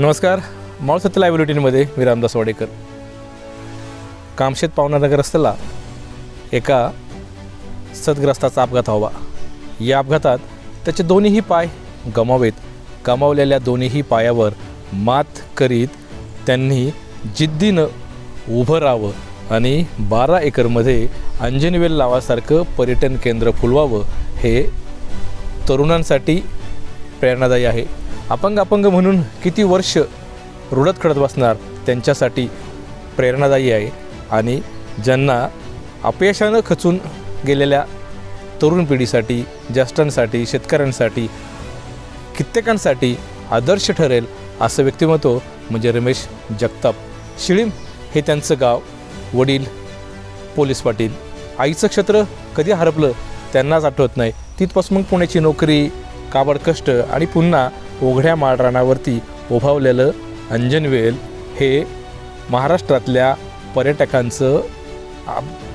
नमस्कार. माळ लाईव्ह बुलेटिनमध्ये मी रामदास वाडेकर. कामशेत पावनानगर रस्त्याला एका सदग्रस्ताचा अपघात व्हावा. या अपघातात त्याचे दोन्हीही पाय गमावेत. गमावलेल्या दोन्हीही पायावर मात करीत त्यांनी जिद्दीनं उभं राहावं आणि बारा एकरमध्ये अंजनवेल लावासारखं पर्यटन केंद्र फुलवावं हे तरुणांसाठी प्रेरणादायी आहे. अपंग अपंग म्हणून किती वर्ष रुडत खडत बसणार त्यांच्यासाठी प्रेरणादायी आहे. आणि ज्यांना अपयशानं खचून गेलेल्या तरुण पिढीसाठी ज्येष्ठांसाठी शेतकऱ्यांसाठी कित्येकांसाठी आदर्श ठरेल असं व्यक्तिमत्व म्हणजे रमेश जगताप. शिळीम हे त्यांचं गाव वडील पोलीस पाटील. आईचं क्षेत्र कधी हरपलं त्यांनाच आठवत नाही. तिथपासून मग पुण्याची नोकरी काबड कष्ट आणि पुन्हा उघड्या माळरानावरती उभावलेलं अंजनवेल हे महाराष्ट्रातल्या पर्यटकांचं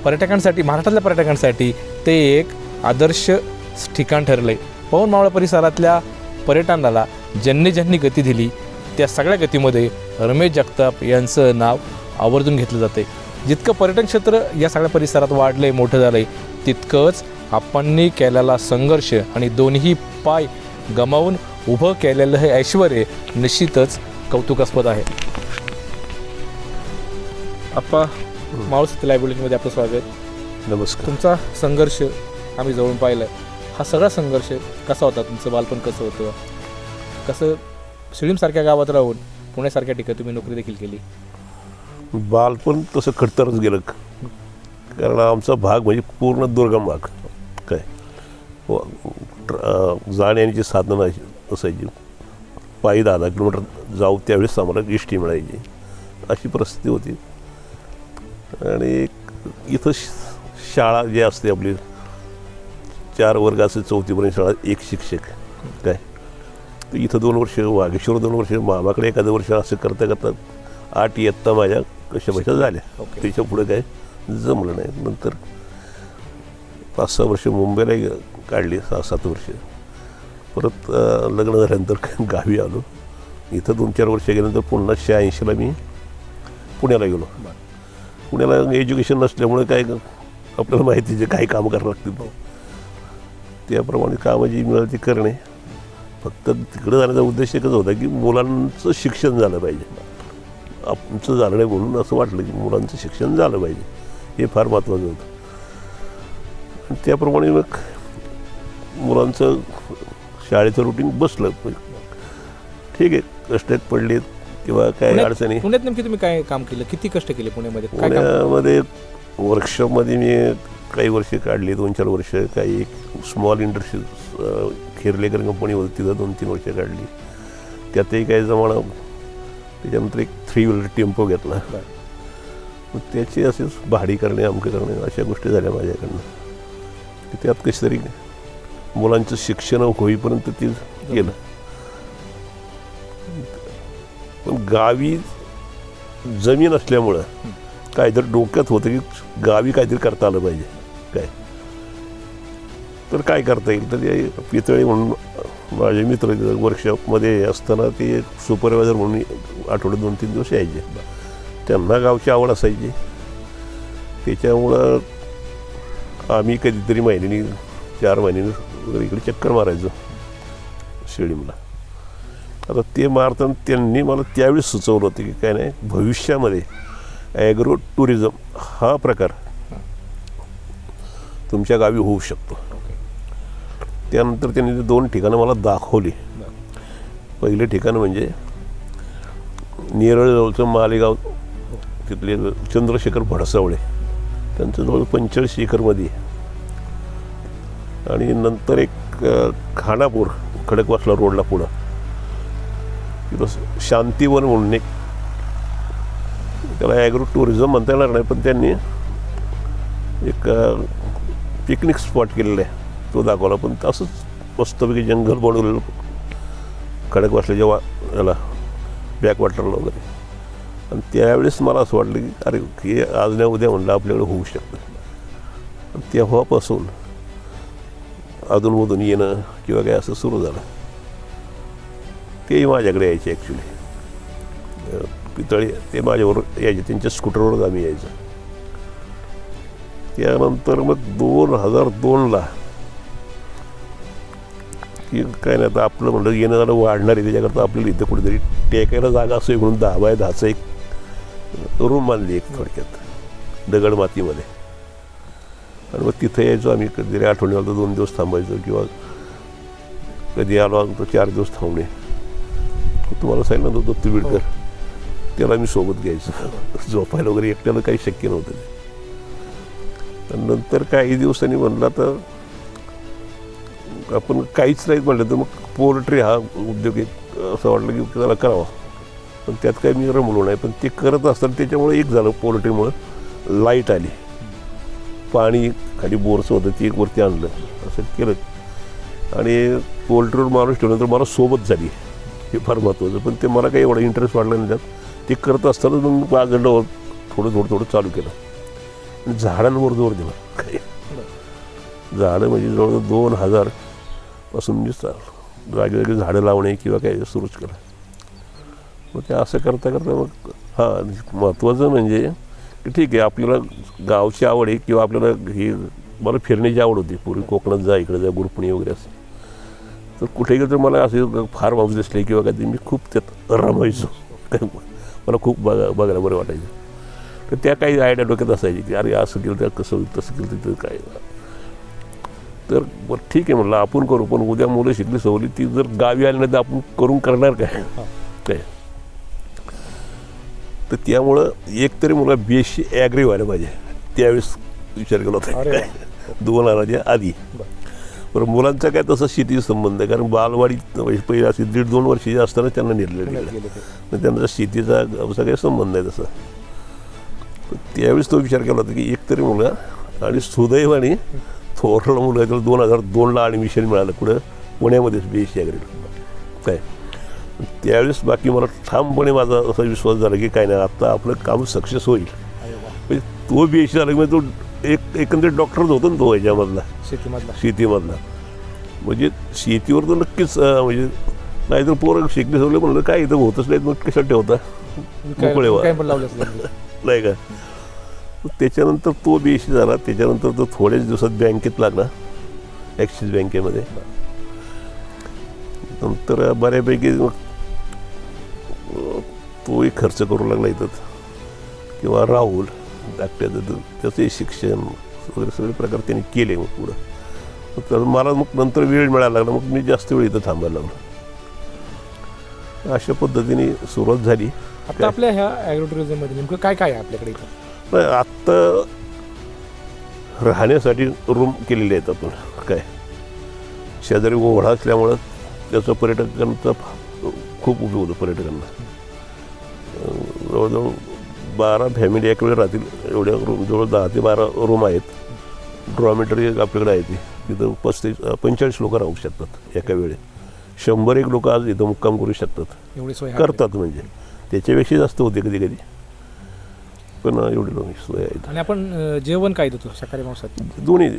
पर्यटकांसाठी महाराष्ट्रातल्या पर्यटकांसाठी ते एक आदर्श ठिकाण ठरलं आहे पवन मावळा परिसरातल्या पर्यटनाला ज्यांनी ज्यांनी गती दिली त्या सगळ्या गतीमध्ये रमेश जगताप यांचं नाव आवर्जून घेतलं जाते जितकं पर्यटन क्षेत्र या सगळ्या परिसरात वाढलं आहे मोठं झालं आहे तितकंच आपणनी केलेला संघर्ष आणि दोन्ही पाय गमावून उभं केलेलं हे ऐश्वर निश्चितच कौतुकास्पद आहे. आप्पा माऊस लायब्ररीमध्ये आपलं स्वागत. नमस्कार. तुमचा संघर्ष आम्ही जवळून पाहिला हा सगळा संघर्ष कसा होता? तुमचं बालपण कसं होतं? कसं शिळीमसारख्या गावात राहून पुण्यासारख्या ठिकाणी तुम्ही नोकरी देखील केली? बालपण तसं खडतरच गेलं. कारण आमचा भाग म्हणजे पूर्ण दुर्गम भाग. काय? जाण्याची साधनं असायची पायी दहा दहा किलोमीटर जाऊ त्यावेळेस आम्हाला एस टी मिळायची. अशी परिस्थिती होती. आणि इथं शाळा जी असते आपली चार वर्ग असे चौथीपर्यंत शाळा एक शिक्षक काय? तर इथं दोन वर्ष वागेश्वर दोन वर्ष मामाकडे एखादं वर्ष असं करता करता आठ इयत्ता माझ्या कशा बशा झाल्या. त्याच्या पुढे काय जमलं नाही. नंतर पाच सहा वर्ष मुंबईला काढली सहा सात वर्ष. परत लग्न झाल्यानंतर गावी आलो. इथं दोन चार वर्ष गेल्यानंतर पुन्हा शहाऐंशीला मी पुण्याला गेलो. पुण्याला एज्युकेशन नसल्यामुळे काय आपल्याला माहिती जे काही कामं करावं लागतील. त्याप्रमाणे कामं जी मिळाली ती करणे. फक्त तिकडे जाण्याचा उद्देश एकच होता की मुलांचं शिक्षण झालं पाहिजे. आमचं झालं नाही म्हणून असं वाटलं की मुलांचं शिक्षण झालं पाहिजे. हे फार महत्त्वाचं होतं. त्याप्रमाणे मग मुलांचं शाळेचं रुटीन बसलं. ठीक आहे कष्टात पडलेत किंवा काय अडचणी. पुण्यात नेमकी तुम्ही काय काम केलं? किती कष्ट केले पुण्यामध्ये? पुण्यामध्ये वर्कशॉपमध्ये मी काही वर्ष काढली दोन चार वर्ष काही. एक स्मॉल इंडस्ट्री खेरलेकर कंपनी होती तिथं दोन तीन वर्ष काढली. त्यातही काही जमाना त्याच्यानंतर एक थ्री व्हीलर टेम्पो घेतला. मग त्याची असेच भाडी करणे अमके करणे अशा गोष्टी झाल्या माझ्याकडनं. त्यात कशी तरी मुलांचं शिक्षण होईपर्यंत ते गेलं. पण गावी जमीन असल्यामुळं काहीतरी डोक्यात होतं की गावी काहीतरी करता आलं पाहिजे. काय? तर काय करता येईल? तर ते पितळे म्हणून माझे मित्र वर्कशॉपमध्ये असताना ते सुपरवायझर म्हणून आठवडे दोन तीन दिवस यायचे. त्यांना गावची आवड असायची. त्याच्यामुळं आम्ही कधीतरी महिन्यानी चार महिन्यानी वगैरे इकडे चक्कर मारायचो. शिर्डीमला आता ते मारताना त्यांनी मला त्यावेळी सुचवलं होतं की काय नाही भविष्यामध्ये ॲग्रो टुरिझम हा प्रकार तुमच्या गावी होऊ शकतो. त्यानंतर त्यांनी ते दोन ठिकाणं मला दाखवली. पहिले ठिकाण म्हणजे नेरळजवळचं मालेगाव तिथले चंद्रशेखर भडसावळे. त्यांचं जवळ पंचळशेखरमध्ये एकरमध्ये आणि नंतर एक खानापूर खडकवासला रोडला पुढं. तिथं शांतीवन म्हणून एक त्याला ॲग्रो टुरिझम म्हणता येणार नाही पण त्यांनी एक पिकनिक स्पॉट केलेला आहे. तो दाखवला पण असंच मस्तपैकी जंगल बनवलेलं खडकवासला जेव्हा याला बॅकवॉटरला वगैरे. आणि त्यावेळेस मला असं वाटलं की अरे हे आज नाही उद्या म्हणलं आपल्याकडे होऊ शकतं. आणि तेव्हापासून अधूनमधून येणं किंवा काय असं सुरू झालं. तेही माझ्याकडे यायचे ॲक्च्युली पितळी पितळे ते माझ्यावर यायचे त्यांच्या स्कूटरवरच आम्ही यायचो. त्यानंतर मग दोन हजार दोनला की काय नाही आता आपलं म्हणलं येणं जाणं वाढणार आहे त्याच्याकरता आपल्याला इथं कुठेतरी टेकायला जागा असं म्हणून दहा बाय दहाचं एक रूम बांधली एक थोडक्यात. दगड मातीमध्ये. आणि मग तिथं यायचो आम्ही कधीतरी आठवणी आलो तर दोन दिवस थांबायचो किंवा कधी आलो तर चार दिवस थांबणे. तुम्हाला सांगितलं नव्हतं दत्तू बिडकर त्याला मी सोबत घ्यायचो. झोपायला वगैरे एकट्याला काही शक्य नव्हतं. नंतर काही दिवसांनी म्हणलं तर आपण काहीच नाहीत म्हणलं तर मग पोल्ट्री हा उद्योग एक असं वाटलं की त्याला करावा. पण त्यात काही मी रमलो नाही. पण ते करत असताना त्याच्यामुळे एक झालं पोल्ट्रीमुळं लाइट आली. पाणी खाली बोरचं होतं ते एक वरती आणलं. असं केलं. आणि पोल्ट्रीवर माणूस ठेवल्यानंतर मला सोबत झाली. हे फार महत्त्वाचं पण ते मला काही एवढा इंटरेस्ट वाढला नाही त्यात. ते करत असतानाच मग माझं थोडं थोडं थोडं चालू केलं. आणि झाडांवर जोर दिला. काही झाडं म्हणजे जवळजवळ दोन हजारपासून म्हणजे जागे जागी झाडं लावणे किंवा काय सुरूच करा. मग ते असं करता करता मग हां महत्त्वाचं म्हणजे ठीक आहे आपल्याला गावची आवड आहे किंवा आपल्याला ही मला फिरण्याची आवड होती. पूर्वी कोकणात जा इकडे जा गुरुपणी वगैरे असं. तर कुठे गेलं तर मला असे फार्म हाऊस दिसले किंवा काय मी खूप त्यात रमायचो. मला खूप बघा बघायला बरं वाटायचं. तर त्या काही आयडिया डोक्यात असायची की अरे असं केलं तर कसं होईल तसं केलं तर काय? तर बरं ठीक आहे म्हणलं आपण करू पण उद्या मुलं शिकली सवली ती जर गावी आली नाही तर आपण करून करणार काय? काय? तर त्यामुळं एक तरी मुलं बी एस सी ॲग्री व्हायला पाहिजे. त्यावेळेस विचार केला होता. दोन हजाराच्या आधी. बरं मुलांचा काय तसा शेती संबंध आहे? कारण बालवाडी म्हणजे पहिले असे दीड दोन वर्षाचे असताना त्यांना निर्णय. मग त्यांचा शेतीचा काही संबंध आहे तसा. त्यावेळेस तो विचार केला होता की एकतरी मुलगा आणि सुदैवाने थोरला मुलगा त्याला दोन हजार दोनला ॲडमिशन मिळालं कुठं पुण्यामध्येच बी एस सी काय? त्यावेळेस बाकी मला ठामपणे माझा असा विश्वास झाला की काय नाही आता आपलं काम सक्सेस होईल. म्हणजे तो बी एस सी झाला की म्हणजे तो एक एकंदरीत डॉक्टरच होतो ना तो ह्याच्यामधला शेतीमधला. शेतीमधला. म्हणजे शेतीवर तर नक्कीच म्हणजे नाहीतर पोरं शिकले सवले म्हणलं काय इथं होतच नाहीत मग कशात ठेवता. नाही. का? त्याच्यानंतर तो बी एस झाला त्याच्यानंतर तो थोड्याच दिवसात बँकेत लागला ॲक्सिस बँकेमध्ये. नंतर बऱ्यापैकी मग तोही खर्च करू लागला इथं. किंवा राहुल धाकट्याचं त्याचंही शिक्षण वगैरे सगळे प्रकार त्यांनी केले मग पुढं. तर मला मग नंतर वेळ मिळायला लागला मग मी जास्त वेळ इथं थांबायला लागलो. अशा पद्धतीने सुरुवात झाली. आता आपल्या ह्या ॲग्रोटुरिझममध्ये नेमकं काय काय आहे आपल्याकडे इथं? आत्ता राहण्यासाठी रूम केलेले आहेत आपण काय? शेजारी ओढा असल्यामुळं त्याचा पर्यटकांचा खूप उपयोग होतो पर्यटकांना. जवळजवळ बारा फॅमिली एक वेळ राहतील. एवढ्या रूम जवळ दहा ते बारा रूम आहेत. ड्रॉमेटरी आपल्याकडे आहे ती. तिथं पस्तीस पंचेचाळीस लोक राहू शकतात एका वेळी शंभर एक लोक आज इथं मुक्काम करू शकतात. एवढी सोय करतात म्हणजे. त्याच्यापेक्षा जास्त होते कधी कधी. पण एवढी लोक सोय आहेत. आणि आपण जेवण काय देतो शाकाहारी मांसात दोन्ही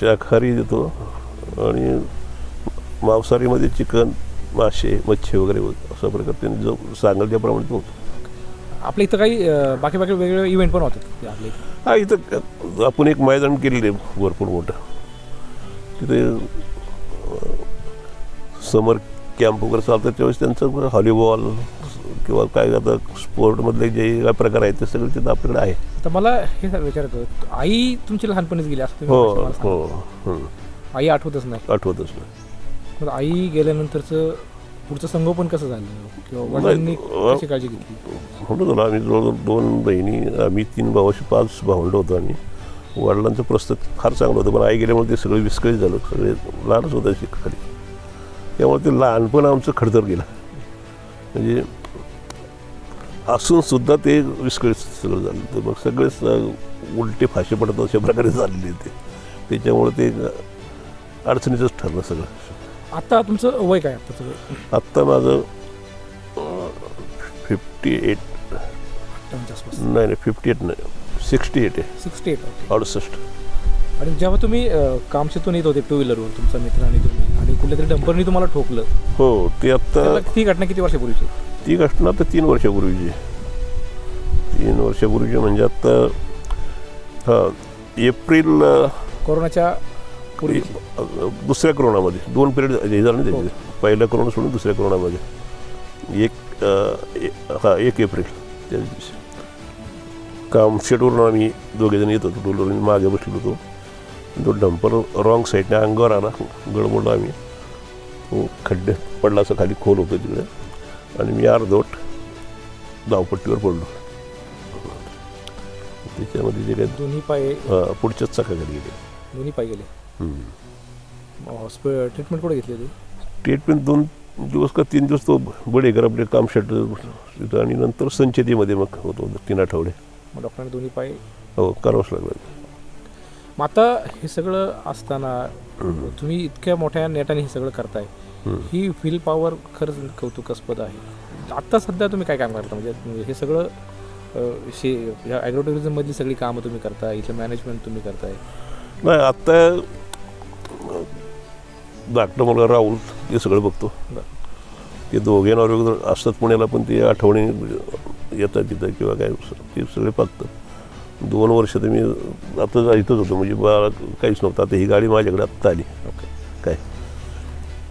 शाकाहारी देतो. आणि मांसाहारीमध्ये चिकन मासे मच्छी वगैरे अशा प्रकारे त्यांनी जो सांगाल त्याप्रमाणे तो होतो. आपल्या इथं काही बाकी बाकी वेगवेगळे इव्हेंट पण होतात आपल्या इथं. हा इथं आपण एक मैदान केलेलं आहे भरपूर मोठं. तिथे समर कॅम्प वगैरे चालतात त्यावेळेस त्यांचं व्हॉलीबॉल किंवा काय आता स्पोर्टमधले जे काय प्रकार आहेत ते सगळे तिथं आपल्याकडे आहे. तर मला हे विचारायचं होतं, आई तुमची लहानपणीच गेली असं तुम्ही हो मला हो. हं. आई आठवतच नाही. आठवतच नाही. मग आई गेल्यानंतरचं पुढचं संगोपन कसं झालं? किंवा वडिलांनी नाही, कशी काळजी घेतली? म्हणतो तुला आम्ही जवळजवळ दोन बहिणी आम्ही तीन भावाशी पाच भावंड होतो आम्ही. वडिलांचं प्रस्तुत फार चांगलं होतं पण आई गेल्यामुळे ते सगळे विस्कळीत झालं सगळे लहानच होतं खाली. त्यामुळे ते लहानपण आमचं खडतर गेलं. म्हणजे असून सुद्धा ते विस्कळीत सगळं झालं. तर मग सगळेच उलटे फाशी पडत अशा प्रकारे झालेले ते त्याच्यामुळे ते अडचणीचंच ठरलं सगळं. आता तुमचं वय काय आत्ताचं वय आत्ता माझं फिफ्टी एट अठ्ठावन्नच्या आसपास नाही नाही फिफ्टी एट नाही सिक्स्टी एट आहे. सिक्स्टी एट ओके अडुसष्ट. आणि जेव्हा तुम्ही अ, कामशेतून येत होते टू व्हीलरवर तुमचा मित्र आणि तुम्ही आणि कुठल्या तरी डंपरनी तुम्हाला ठोकलं हो ते आत्ता त्याला ती घटना किती वर्षापूर्वीची? ती घटना तर तीन वर्षापूर्वीची तीन वर्षापूर्वीची म्हणजे आत्ता हां एप्रिल अ, कोरोनाच्या दुसऱ्या कोरोनामध्ये. दोन पिरियड हे झालं ना त्याचे. पहिल्या कोरोना सोडून दुसऱ्या कोरोनामध्ये. एक हा एक एप्रिल. त्या दिवशी. कामशेटवरून आम्ही दोघेजण येत होतो. डोलवरून मागे बसलो होतो. तो डंपर रॉंग साईडने अंगावर आला. गडबडलो आम्ही. तो खड्ड्यात पडला असं खाली खोल होतं तिकडे. आणि मी अर्धवट धावपट्टीवर पडलो. त्याच्यामध्ये जे काही दोन्ही पाय पुढच्याच चाकाखाली गेले. दोन्ही पाय गेले. हॉस्पिटल ट्रीटमेंट कुठे घेतली होती ट्रीटमेंट दोन दिवस का तीन दिवस तो बडेकर आपले काम शेट तिथं आणि नंतर संचेतीमध्ये मग होतो तीन आठवडे. मग डॉक्टरांनी दोन्ही पाय? हो करावंच लागलं. मग आता हे सगळं असताना तुम्ही इतक्या मोठ्या नेटाने हे सगळं करताय. ही विल पॉवर खरंच कौतुकास्पद आहे. आत्ता सध्या तुम्ही काय काम करता? म्हणजे हे सगळं शे ॲग्रोटुरिझममधली सगळी कामं तुम्ही करताय इथलं मॅनेजमेंट तुम्ही करताय. नाही आत्ता धाकटं मुलगा राहुल ते सगळं बघतो. ते दोघे नवरे असतात पुण्याला पण ते आठवणी येतात तिथं किंवा काय ते सगळे बघतात दोन वर्ष तर मी आता इथंच होतो म्हणजे मला काहीच नव्हतं. आता ही गाडी माझ्याकडे आत्ता आली. काय?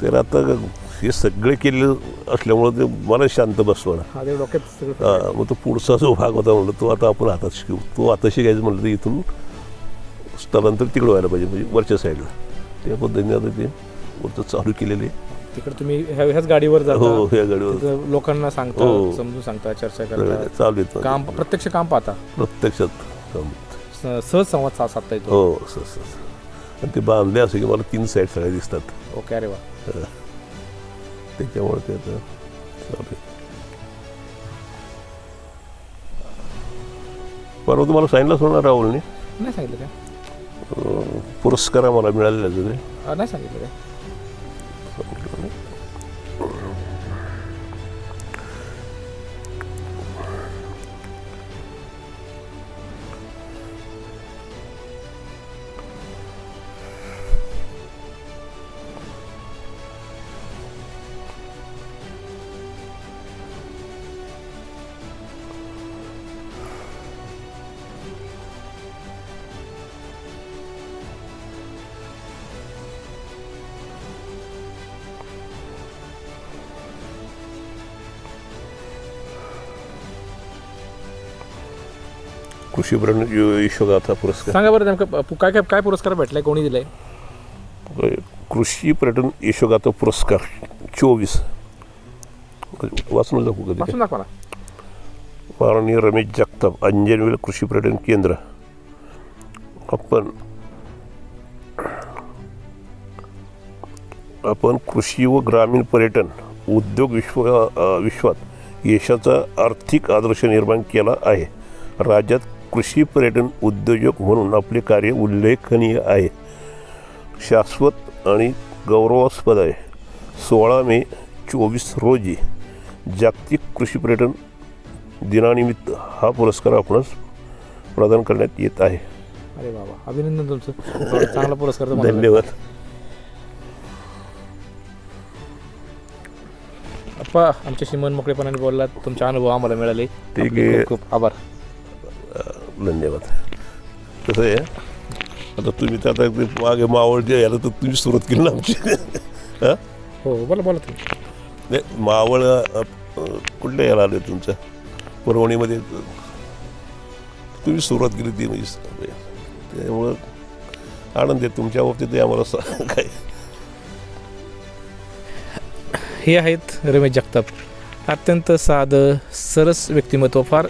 तर आता हे सगळे केले असल्यामुळं ते मला शांत बसवणं ते डोक्यात सगळं हा, मग तो पुढचा जो भाग होता म्हणलं तो आता आपण हातात शिकू. तो आता शिकायचं म्हणलं तर इथून स्थलांतर तिकडं व्हायला पाहिजे म्हणजे वरच्या साईडला. त्या पद्धतीने आता ते वरचं चालू केलेले. तिकडे तुम्ही ह्या ह्याच गाडीवर हो जाता या गाडीवर. तिथं लोकांना सांगता हो. समजून सांगता चर्चा सगळं करता. चालू आहेत काम प्रत्यक्ष काम पाहता. प्रत्यक्षात काम. स- सहज संवाद सा- साधता येतो. हो असं असं असं. आणि ते बांधले असं की मला तीन साईड सगळ्या दिसतात. ओके अरे वा. त्याच्यामुळे ते आता चालू आहे. परवा तुम्हाला सांगितलं होणार राहुलने? नाही सांगितलं काय? पुरस्कार आम्हाला मिळालेला आहे. नाही सांगितलं काय कृषी ब्रँड यशोगाथा पुरस्कार. सांगा बरं नेमकं प- काय काय काय पुरस्कार भेटलाय? कोणी दिलाय? कृषी पर्यटन यशोगाथा पुरस्कार. चोवीस. वाचून दाखवू कधी वाचून दाखवा ना. माननीय रमेश जगताप अंजनवेल कृषी पर्यटन केंद्र. आपण आपण कृषी व ग्रामीण पर्यटन उद्योग विश्व अ, विश्वात यशाचा आर्थिक आदर्श निर्माण केला आहे. राज्यात कृषी पर्यटन उद्योजक म्हणून आपले कार्य उल्लेखनीय आहे. शाश्वत आणि गौरवास्पद आहे. सोळा मे चोवीस रोजी जागतिक कृषी पर्यटन दिनानिमित्त हा पुरस्कार आपणास प्रदान करण्यात येत आहे. अरे बाबा अभिनंदन तुमचं. चांगला पुरस्कार धन्यवाद. अप्पा आमच्याशी मन मोकळेपणाने बोललात तुमचे अनुभव आम्हाला मिळाले ठीक आहे. खूप आभार धन्यवाद कसं आहे? आता तुम्ही तर आता ते मागे मावळ जे याला तर तुम्ही सुरुवात केली ना आमची. हा? हो बोला बोला तुम्ही. नाही मावळ अ, अ, कुठल्या याला आले तुमच्या? परवणीमध्ये तुम्ही सुरुवात केली ती म्हणजे त्यामुळं आनंद आहे तुमच्या बाबतीत आम्हाला सा- काय हे आहेत रमेश जगताप. अत्यंत साधं सरस व्यक्तिमत्व फार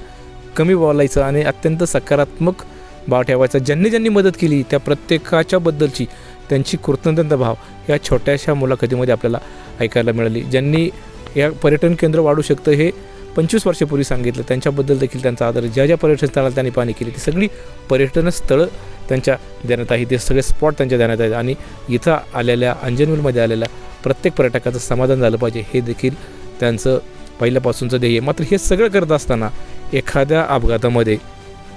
कमी बोलायचं आणि अत्यंत सकारात्मक भाव ठेवायचा. ज्यांनी ज्यांनी मदत केली त्या प्रत्येकाच्या बद्दलची त्यांची कृतज्ञता भाव या छोट्याशा मुलाखतीमध्ये आपल्याला ऐकायला मिळाली. ज्यांनी या पर्यटन केंद्र वाढू शकतं हे पंचवीस वर्षापूर्वी सांगितलं. त्यांच्याबद्दल देखील त्यांचा आदर. ज्या ज्या पर्यटन स्थळाला त्यांनी पाणी केली ती सगळी पर्यटन स्थळं त्यांच्या देण्यात आहे ते सगळे स्पॉट त्यांच्या देण्यात आहेत. आणि इथं आलेल्या अंजनवेलमध्ये आलेल्या प्रत्येक पर्यटकाचं समाधान झालं पाहिजे. हे देखील त्यांचं पहिल्यापासूनचं ध्येय. मात्र हे सगळं करत असताना एखाद्या अपघातामध्ये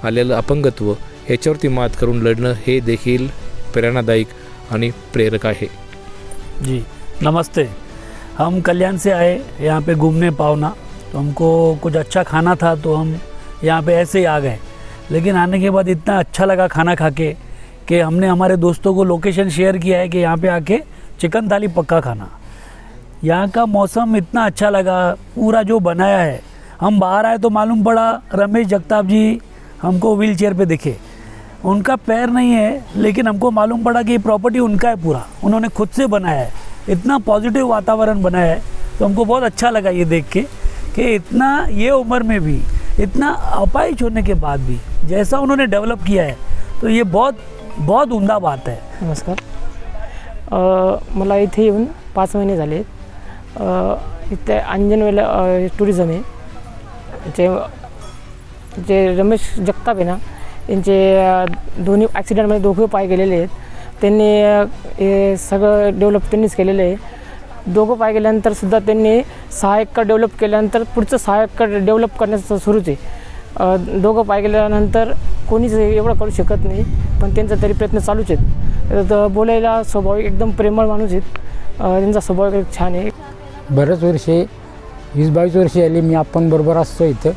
आलेलं अपंगत्व ह्याच्यावरती मात करून लढणं हे देखील प्रेरणादायक आणि प्रेरक आहे. जी नमस्ते. हम कल्याण से आए यहाँ पे घूमने पावना. तो हमको कुछ अच्छा खाना था तो हम यहाँ पे ऐसे ही आ गए. लेकिन आने के बाद इतना अच्छा लगा खाना खा के कि हमने हमारे दोस्तों को लोकेशन शेयर किया है कि यहाँ पे आके चिकन थाली पक्का खाना. यहाँ का मौसम इतना अच्छा लगा पूरा जो बनाया है हम बाहर आए तो मालूम पड़ा रमेश जगताप जी हमको व्हील चेयर पर दिखे। उनका पैर नहीं है लेकिन हमको मालूम पड़ा कि ये प्रॉपर्टी उनका है पूरा। उन्होंने खुद से बनाया है। इतना पॉजिटिव वातावरण बनाया है तो हमको बहुत अच्छा लगा ये देख के कि इतना ये उम्र में भी इतना अपाइज होने के बाद भी जैसा उन्होंने डेवलप किया है तो ये बहुत बहुत उमदा बात है। नमस्कार। मला इथे पाच महिने झाले अ, इथे अंजनवेला टुरिझम आहे. जे जे रमेश जगताप आहे ना यांचे दोन्ही ॲक्सिडेंटमध्ये दोघे पाय गेलेले आहेत. त्यांनी हे सगळं डेव्हलप त्यांनीच केलेलं आहे. दोघं पाय गेल्यानंतरसुद्धा त्यांनी सहा एकर डेव्हलप केल्यानंतर पुढचं सहा एकर डेव्हलप करण्याचं सुरूच आहे. दोघं पाय गेल्यानंतर कोणीच एवढं करू शकत नाही पण त्यांचा तरी प्रयत्न चालूच आहेत. तर बोलायला स्वभाव एकदम प्रेमळ माणूस आहेत. त्यांचा स्वभाव छान आहे. बरेच वर्षे वीस बावीस वर्षे आली मी आपण बरोबर असतो इथं.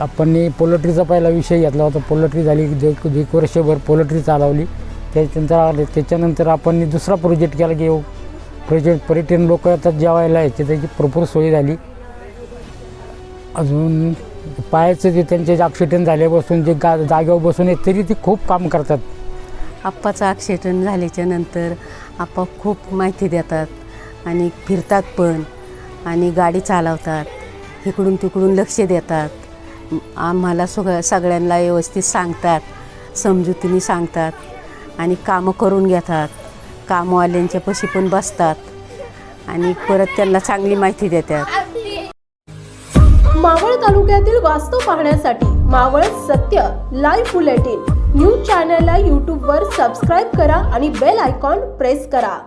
आपण पोल्ट्रीचा पहिला विषय घेतला होता. पोल्ट्री झाली एक एक वर्षभर पोल्ट्री चालवली. त्याच्यानंतर त्याच्यानंतर आपण दुसरा प्रोजेक्ट केला की प्रोजेक्ट पर्यटन लोक येतात जेवायला यायचे त्याची भरपूर सोय झाली. अजून पायाचं जे त्यांचे जे ॲक्सिडेंट झाल्यापासून जे गा जागेवर बसून आहेत तरी ते खूप काम करतात. आप्पाचं ॲक्सिडेंट झाल्याच्यानंतर आप्पा खूप माहिती देतात आणि फिरतात पण. आणि गाडी चालवतात. इकडून तिकडून लक्ष देतात. आम्हाला सग सगळ्यांना व्यवस्थित सांगतात. समजुतीने सांगतात. आणि कामं करून घेतात. कामवाल्यांच्या पशी पण बसतात. आणि परत त्यांना चांगली माहिती देतात. मावळ तालुक्यातील वास्तव पाहण्यासाठी मावळ सत्य लाईव्ह बुलेटिन न्यूज चॅनलला यूट्यूबवर सबस्क्राईब करा आणि बेल आयकॉन प्रेस करा.